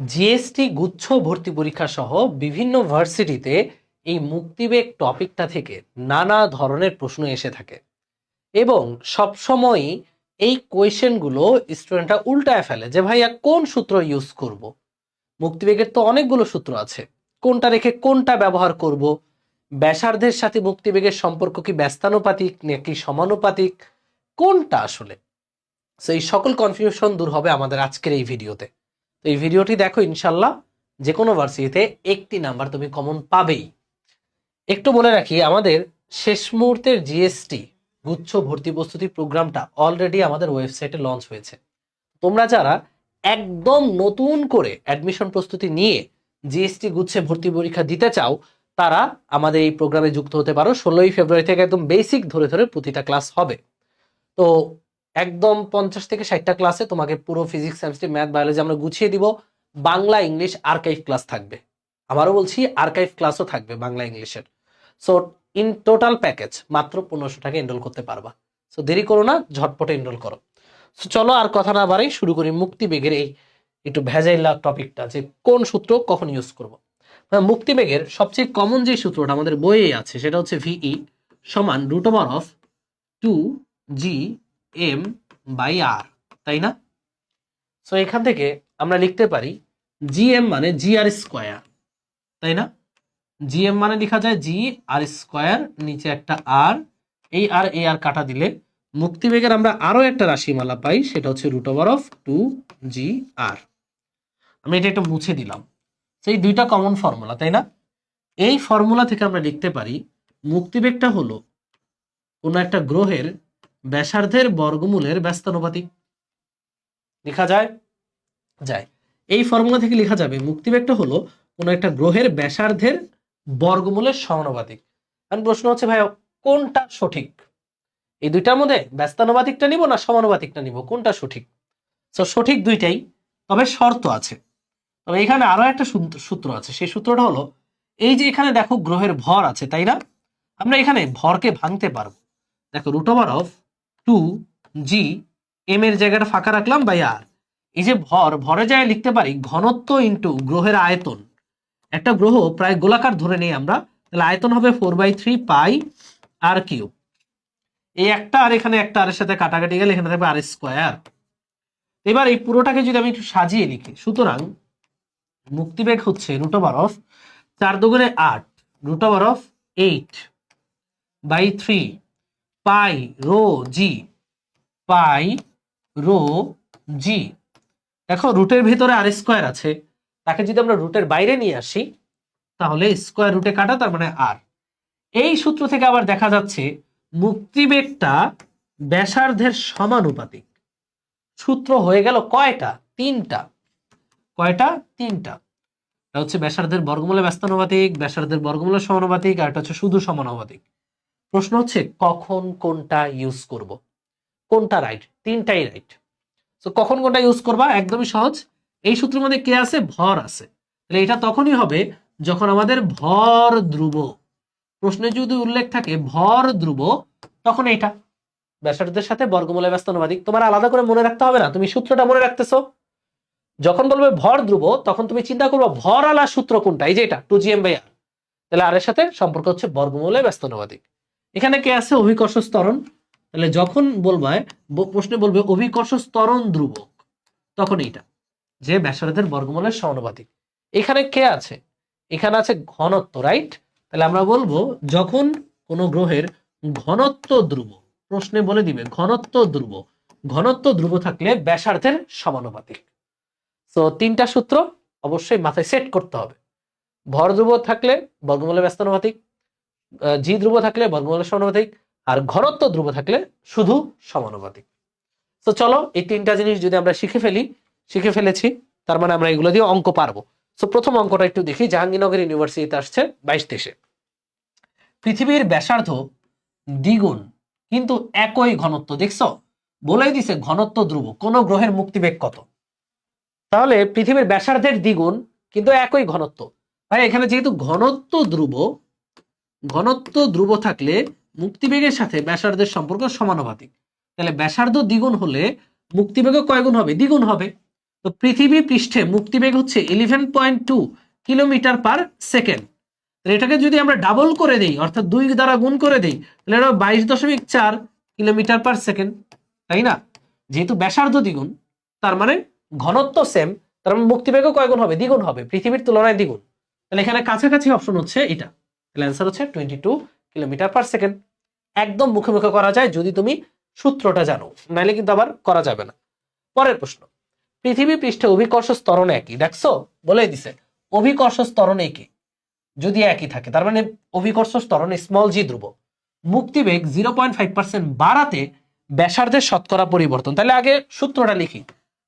GST গুচ্ছ ভর্তি পরীক্ষা সহ বিভিন্ন ভার্সিটিতে এই মুক্তিবেগ টপিকটা থেকে নানা ধরনের প্রশ্ন এসে থাকে। এবং সবসময়ই এই কোয়েশ্চেনগুলো স্টুডেন্টরা উল্টায় ফেলে যে, ভাইয়া, কোন সূত্র ইউজ করব? মুক্তিবেগের তো অনেকগুলো সূত্র আছে। কোনটা রেখে কোনটা ব্যবহার করব? ব্যাসার্ধের সাথে মুক্তিবেগের সম্পর্ক কি ব্যস্তানুপাতিক নাকি সমানুপাতিক? কোনটা আসলে? তো এই সকল কনফিউশন দূর হবে আমাদের আজকের এই ভিডিওতে তো এই ভিডিওটি দেখো ইনশাল্লাহ যে কোনো ভার্সিটিতে একটি নাম্বার তুমি কমন পাবেই। একটু বলে রাখি, আমাদের শেষ মুহূর্তের জিএসটি গুচ্ছ ভর্তি প্রস্তুতি প্রোগ্রামটা অলরেডি আমাদের ওয়েবসাইটে লঞ্চ হয়েছে। তোমরা যারা একদম নতুন করে অ্যাডমিশন প্রস্তুতি নিয়ে জিএসটি গুচ্ছে ভর্তি পরীক্ষা দিতে চাও, তারা আমাদের এই প্রোগ্রামে যুক্ত হতে পারো। ষোলোই ফেব্রুয়ারি থেকে একদম বেসিক ধরে ধরে প্রতিটা ক্লাস হবে। তো একদম পঞ্চাশ থেকে ষাটটা ক্লাসে তোমাকে পুরো ফিজিক্স কেমিস্ট্রি ম্যাথ বায়োলজি আমরা গুছিয়ে দিব। বাংলা ইংলিশ আর্কাইভ ক্লাস থাকবে। আবারও বলছি আর্কাইভ ক্লাসও থাকবে বাংলা ইংলিশের সো ইন টোটাল প্যাকেজ মাত্র পনেরোশো টাকা এনরোল করতে পারবা। সো দেরি করো না, ঝটপটে এনরোল করো। সো চলো আর কথা না বাড়াই, শুরু করি মুক্তিবেগের এই একটু ভেজাইলা টপিকটা যে কোন সূত্র কখন ইউজ করব। মুক্তিবেগের সবচেয়ে কমন যে সূত্রটা আমাদের বইয়ে আছে, সেটা হচ্ছে ভিই সমান root over of two G M by R তাই না? সো এখান থেকে আমরা লিখতে পারি জি এম মানে জি আর স্কোয়ার তাই না? জি এম মানে লেখা যায় জি আর স্কোয়ার নিচে একটা আর এই আর এ আর কাটা দিলে মুক্তিবেগের আমরা আরও একটা রাশিমালা পাই, সেটা হচ্ছে root over of two G R আমি এটা একটু মুছে দিলাম। সেই দুইটা কমন ফর্মুলা তাই না? এই ফর্মুলা থেকে আমরা লিখতে পারি মুক্তিবেগটা হলো কোনো একটা গ্রহের ব্যাসার্ধের বর্গমূলের ব্যস্তানুপাতিক। লেখা যায়? যায়। এই ফর্মুলা থেকে লেখা যাবে, মুক্তিবেগটা হলো কোনো একটা গ্রহের ব্যাসার্ধের বর্গমূলের সমানুপাতিক। এখন প্রশ্ন হচ্ছে ভাই কোনটা সঠিক? এই দুইটার মধ্যে ব্যস্তানুপাতিকটা নিব না সমানুপাতিকটা নিব? কোনটা সঠিক? তো সঠিক দুইটাই, তবে শর্ত আছে। তবে এখানে আরও একটা সূত্র- সূত্র আছে। সেই সূত্রটা হলো, এই যে এখানে দেখো গ্রহের ভর আছে, তাই না? আমরা এখানে ভরকে ভাঙতে পারব। দেখো root over of two G M এর জায়গাটা ফাঁকা রাখলাম বাই আর? এই যে ভর, ভরে যায় লিখতে পারি ঘনত্ব ইন্টু গ্রহের আয়তন। একটা গ্রহ প্রায় গোলাকার ধরে নেই আমরা, তাহলে আয়তন হবে four by three pi R cube এই একটা আর এখানে একটা আরের সাথে কাটাকাটি গেলে এখানে থাকবে আর স্কোয়ার এবার এই পুরোটাকে যদি আমি একটু সাজিয়ে লিখি, সুতরাং মুক্তিবেগ হচ্ছে রুট ওভার অফ চার দুগুণে আট root over of eight by three pi rho G pi rho G দেখো, রুটের ভিতরে আর স্কোয়ার আছে। তাকে যদি আমরা রুটের বাইরে নিয়ে আসি, তাহলে স্কোয়ার রুটে কাটা, তার মানে আর। এই সূত্র থেকে আবার দেখা যাচ্ছে, মুক্তিবেগটা ব্যাসার্ধের সমানুপাতিক। সূত্র হয়ে গেল কয়টা? তিনটা। কয়টা? তিনটা। এটা হচ্ছে ব্যাসার্ধের বর্গমূলে ব্যস্তানুপাতিক, ব্যাসার্ধের বর্গমূলের সমানুপাতিক, আর এটা হচ্ছে শুধু সমানুপাতিক। প্রশ্ন হচ্ছে, কখন কোনটা ইউজ করব? কোনটা রাইট তিনটাই রাইট তো কখন কোনটা ইউজ করবা? একদমই সহজ। এই সূত্রের মধ্যে কে আছে? ভর আছে। তাহলে এটা তখনই হবে যখন আমাদের ভর ধ্রুব, প্রশ্নে যদি উল্লেখ থাকে, ভর ধ্রুব, তখন এইটা। ব্যাসার্ধের সাথে বর্গমূলে ব্যস্তানুপাতিক তোমার আলাদা করে মনে রাখতে হবে না। তুমি সূত্রটা মনে রাখতেছো। যখন বলবে ভর ধ্রুব, তখন তুমি চিন্তা করবে ভর আলা সূত্র কোনটা? এই যে এটা two G M by R তাহলে আর এর সাথে সম্পর্ক হচ্ছে বর্গমূলে ব্যস্তানুপাতিক এখানে কে আছে? অভিকর্ষ স্তরণ তাহলে যখন বলবে প্রশ্নে বলবে, অভিকর্ষ স্তরণ ধ্রুবক, তখন এইটা, যে ব্যাসার্ধের বর্গমূলের সমানুপাতিক। এখানে কে আছে? এখানে আছে ঘনত্ব রাইট তাহলে আমরা বলব, যখন কোনো গ্রহের ঘনত্ব ধ্রুব প্রশ্নে বলে দিবে, ঘনত্ব ধ্রুব ঘনত্ব ধ্রুব থাকলে ব্যাসার্ধের সমানুপাতিক। তো তিনটা সূত্র অবশ্যই মাথায় সেট করতে হবে। ভর ধ্রুব থাকলে বর্গমূলে ব্যস্তানুপাতিক জি ধ্রুব থাকলে বর্গমূলের সমানুপাতিক আর ঘনত্ব ধ্রুব থাকলে শুধু সমানুপাতিক। তো চলো এই তিনটা জিনিস যদি আমরা শিখে ফেলি, শিখে ফেলেছি, তার মানে আমরা এগুলো দিয়ে অঙ্ক পারব। তো প্রথম অঙ্কটা একটু দেখি, জাহাঙ্গীরনগর ইউনিভার্সিটিতে আসছে বাইশ দেশে পৃথিবীর ব্যাসার্ধ দ্বিগুণ, কিন্তু একই ঘনত্ব, দেখছ? বলেই দিছে ঘনত্ব ধ্রুব, কোন গ্রহের মুক্তিবেগ কত? তাহলে পৃথিবীর ব্যাসার্ধের দ্বিগুণ, কিন্তু একই ঘনত্ব। ভাই, এখানে যেহেতু ঘনত্ব ধ্রুব ঘনত্ব ধ্রুব থাকলে মুক্তিবেগের সাথে ব্যাসার্ধের সম্পর্ক সমানুপাতিক। তাহলে ব্যাসার্ধ দ্বিগুণ হলে মুক্তিবেগ কয় গুণ হবে? দ্বিগুণ হবে। তো পৃথিবী পৃষ্ঠে মুক্তিবেগ হচ্ছে eleven point two kilometre per second. এটাকে যদি আমরা ডাবল করে দিই, অর্থাৎ দুই দ্বারা গুণ করে দিই, তাহলে এটা বাইশ দশমিক চার কিলোমিটার পার সেকেন্ড। তাই না? যেহেতু ব্যাসার্ধ দ্বিগুণ, তার মানে ঘনত্ব সেম তার মানে মুক্তিবেগও কয় গুণ হবে? দ্বিগুণ হবে। পৃথিবীর তুলনায় দ্বিগুণ। তাহলে এখানে কাছাকাছি অপশন হচ্ছে এটা। তাহলে অ্যান্সার হচ্ছে twenty two kilometre per second একদম মুখে মুখে করা যায় যদি তুমি সূত্রটা জানো, নাইলে কিন্তু আবার করা যাবে না। পরের প্রশ্ন, পৃথিবী পৃষ্ঠে অভিকর্ষ স্তরণ একই, দেখছ? বলেই দিছে, অভিকর্ষ স্তরণ একই। যদি একই থাকে, তার মানে অভিকর্ষ স্তরণ স্মল জি ধ্রুব। মুক্তিবেগ জিরো পয়েন্ট ফাইভ পার্সেন্ট বাড়াতে ব্যাসার্ধের শতকরা পরিবর্তন। তাহলে আগে সূত্রটা লিখি,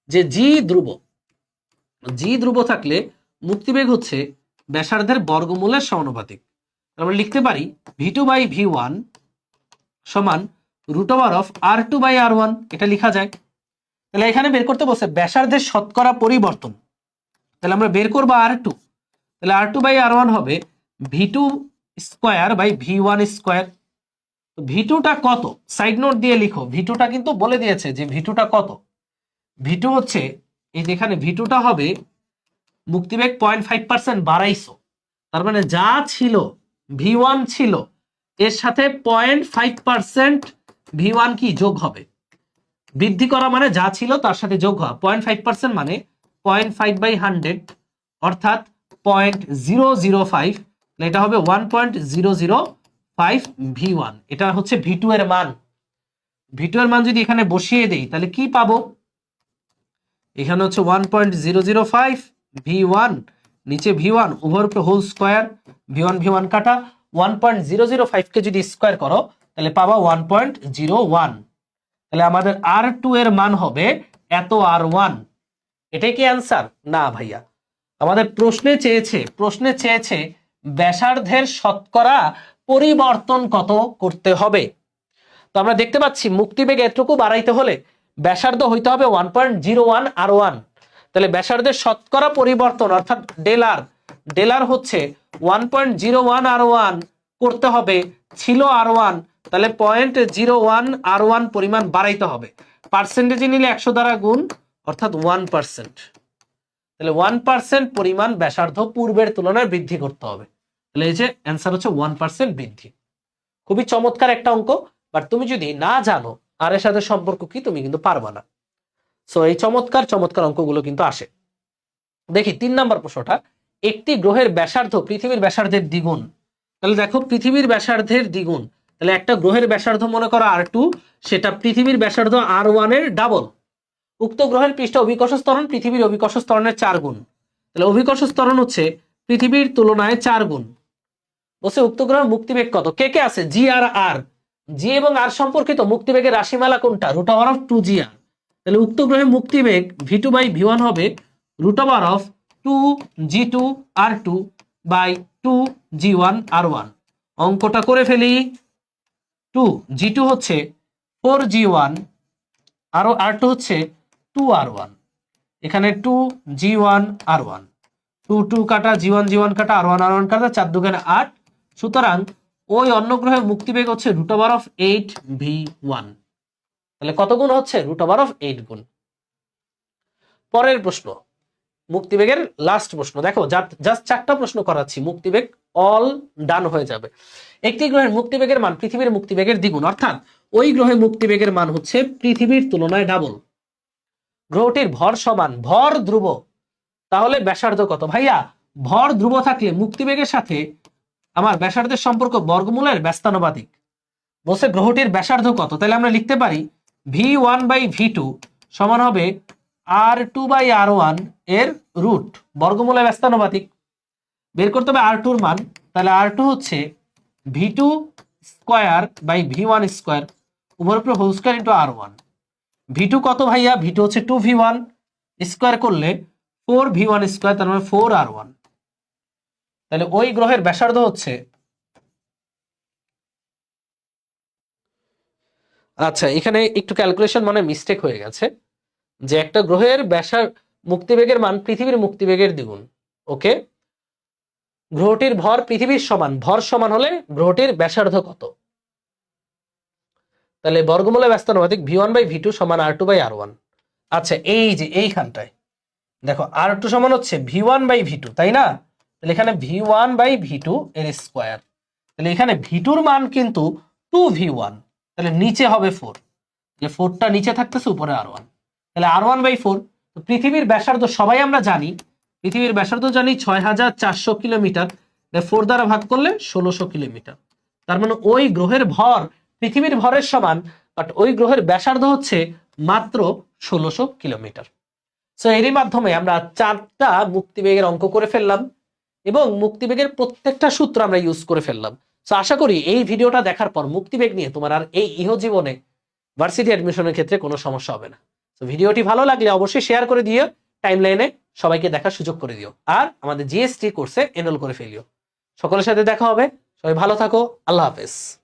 যে জি ধ্রুব জি ধ্রুব থাকলে মুক্তিবেগ হচ্ছে ব্যাসার্ধের বর্গমূলের সমানুপাতিক। আমরা লিখতে পারি V two by V one সমান root over of R two by R one এটা লেখা যায়। তাহলে এখানে বের করতে বসে ব্যাসার্ধের শতকরা পরিবর্তন। তাহলে আমরা বের করব আর টু তাহলে R two by R one হবে V two square by V one square V টুটা কত? সাইড নোট দিয়ে লিখো। ভি টুটা কিন্তু বলে দিয়েছে যে ভি টুটা কত? ভি টু হচ্ছে, এই যেখানে ভি টুটা হবে মুক্তিবেগ পয়েন্ট ফাইভ পার্সেন্ট বাড়াইছো তার মানে যা ছিল ভি ওয়ান ছিল। এর সাথে point five percent V one কি? যোগ হবে। বৃদ্ধি করা মানে যা ছিল তার সাথে যোগ হওয়া। পয়েন্ট ফাইভ পার্সেন্ট মানে পয়েন্ট ফাইভ বাই হান্ড্রেড অর্থাৎ পয়েন্ট জিরো জিরো ফাইভ এটা হবে one point zero zero five V one এটা হচ্ছে ভি টু এর মান। ভি টু এর মান যদি এখানে বসিয়ে দেই, তাহলে কি পাবো? এখানে হচ্ছে one point zero zero five V one নিচে ভি ওয়ান উভয়ের উপরে whole square V one V one কাটা ওয়ান পয়েন্ট জিরো জিরো ফাইভকে যদি স্কোয়ার করো, তাহলে পাবা ওয়ান পয়েন্ট জিরো ওয়ান তাহলে আমাদের আর টু এর মান হবে এত আর ওয়ান এটাই কি অ্যান্সার না ভাইয়া। আমাদের প্রশ্নে চেয়েছে প্রশ্নে চেয়েছে, ব্যাসার্ধের শতকরা পরিবর্তন কত করতে হবে? তো আমরা দেখতে পাচ্ছি, মুক্তিবেগ এতটুকু বাড়াইতে হলে ব্যাসার্ধ হইতে হবে one point zero one R one তাহলে ব্যাসার্ধের শতকরা পরিবর্তন, অর্থাৎ ডেলার ডেলার হচ্ছে one point zero one R one করতে হবে, ছিল আর ওয়ান তাহলে point zero one R one পরিমাণ বাড়াইতে হবে। পার্সেন্টেজে নিলে একশো দ্বারা গুণ, অর্থাৎ ওয়ান পার্সেন্ট তাহলে ওয়ান পার্সেন্ট পরিমাণ ব্যাসার্ধ পূর্বের তুলনায় বৃদ্ধি করতে হবে। তাহলে এই যে অ্যান্সার হচ্ছে ওয়ান পার্সেন্ট বৃদ্ধি। খুবই চমৎকার একটা অঙ্ক বাট তুমি যদি না জানো আর এর সাথে সম্পর্ক কি, তুমি কিন্তু পারবা না। সো এই চমৎকার চমৎকার অঙ্কগুলো কিন্তু আসে। দেখি, তিন নাম্বার প্রশ্নটা। একটি গ্রহের ব্যাসার্ধ পৃথিবীর ব্যাসার্ধের দ্বিগুণ। তাহলে দেখো, পৃথিবীর ব্যাসার্ধের দ্বিগুণ। তাহলে একটা গ্রহের ব্যাসার্ধ মনে করো আর টু, সেটা পৃথিবীর ব্যাসার্ধ আর ওয়ানের ডাবল উক্ত গ্রহের পৃষ্ঠ অভিকর্ষ স্তরণ পৃথিবীর অভিকর্ষ স্তরণের চার গুণ। তাহলে অভিকর্ষ স্তরণ হচ্ছে পৃথিবীর তুলনায় চার গুণ। বলছে, উক্ত গ্রহের মুক্তিবেগ কত? কে কে আছে? জি আর আর। জি এবং আর সম্পর্কিত মুক্তিবেগের রাশিমালা কোনটা? Root of two G R. তাহলে উক্ত গ্রহের মুক্তিবেগ V two by V one হবে root over of two G two R two by two G one R one অঙ্কটা করে ফেলি। টু জি টু হচ্ছে ফোর জি ওয়ান আরও আর টু হচ্ছে টু আর ওয়ান এখানে two G one R one two two কাটা G one জি one কাটা আর one R one কাটা চার দুখানে আট। সুতরাং ওই অন্য গ্রহের মুক্তিবেগ হচ্ছে root over of eight V one তাহলে কত গুণ হচ্ছে? রুট ওভার অফ এইট গুণ। পরের প্রশ্ন, মুক্তিবেগের লাস্ট প্রশ্ন। দেখো জাস্ট চারটা প্রশ্ন করাচ্ছি, মুক্তিবেগ অল ডান হয়ে যাবে। একটি গ্রহের মুক্তিবেগের মান পৃথিবীর মুক্তিবেগের দ্বিগুণ, অর্থাৎ ওই গ্রহে মুক্তিবেগের মান হচ্ছে পৃথিবীর তুলনায় ডাবল গ্রহটির ভর সমান, ভর ধ্রুব। তাহলে ব্যাসার্ধ কত? ভাইয়া, ভর ধ্রুব থাকলে মুক্তিবেগের সাথে আমার ব্যাসার্ধের সম্পর্ক বর্গমূলের ব্যস্তানুপাতিক বলছে গ্রহটির ব্যাসার্ধ কত? তাহলে আমরা লিখতে পারি V one by V two সমান হবে আর টু বাই আর ওয়ানের রুট বর্গমূলে ব্যস্তানুপাতিক। বের করতে হবে আর টুর মান, তাহলে আর টু হচ্ছে V two square by V one square উপর উপরে whole square into R one V two কত ভাইয়া? ভি টু হচ্ছে টু ভি ওয়ান স্কোয়ার করলে ফোর ভি ওয়ান স্কোয়ার তার মানে ফোর আর ওয়ান তাহলে ওই গ্রহের ব্যাসার্ধ হচ্ছে আচ্ছা এখানে একটু ক্যালকুলেশন মানে মিস্টেক হয়ে গেছে, যে একটা গ্রহের ব্যাসার মুক্তিবেগের মান পৃথিবীর মুক্তিবেগের দ্বিগুণ, ওকে? গ্রহটির ভর পৃথিবীর সমান, ভর সমান হলে গ্রহটির ব্যাসার্ধ কত? তাহলে বর্গমূলে ব্যস্তানুপাতিক V one by V two সমান R two by R one আচ্ছা এই যে এইখানটায়, দেখো আর টু সমান হচ্ছে V one by V two তাই না? তাহলে এখানে V one by V two এর স্কোয়ার তাহলে এখানে ভি টুর মান কিন্তু টু ভি ওয়ান তাহলে নিচে হবে ফোর যে ফোরটা নিচে থাকতেছে, উপরে আর ওয়ান তাহলে আর ওয়ান বাই ফোর পৃথিবীর ব্যাসার্ধ সবাই আমরা জানি, পৃথিবীর ব্যাসার্ধ জানি ছয় হাজার চারশো কিলোমিটার। ফোর দ্বারা ভাগ করলে ষোলোশো কিলোমিটার। তার মানে ওই গ্রহের ভর পৃথিবীর ভরের সমান বাট ওই গ্রহের ব্যাসার্ধ হচ্ছে মাত্র ষোলোশো কিলোমিটার। সো এরই মাধ্যমে আমরা চারটা মুক্তিবেগের অঙ্ক করে ফেললাম এবং মুক্তিবেগের প্রত্যেকটা সূত্র আমরা ইউজ করে ফেললাম। সো আশা করি এই ভিডিওটা দেখার পর মুক্তিবেগ নিয়ে তোমার আর এই ইহ জীবনে ভার্সিটি অ্যাডমিশনের ক্ষেত্রে কোনো সমস্যা হবে না। তো ভিডিওটি ভালো লাগলে অবশ্যই শেয়ার করে দিও টাইম লাইনে সবাইকে দেখার সুযোগ করে দিও। আর আমাদের জিএসটি কোর্সে এনরোল করে ফেলিও। সকলের সাথে দেখা হবে, সবাই ভালো থাকো, আল্লাহ হাফেজ।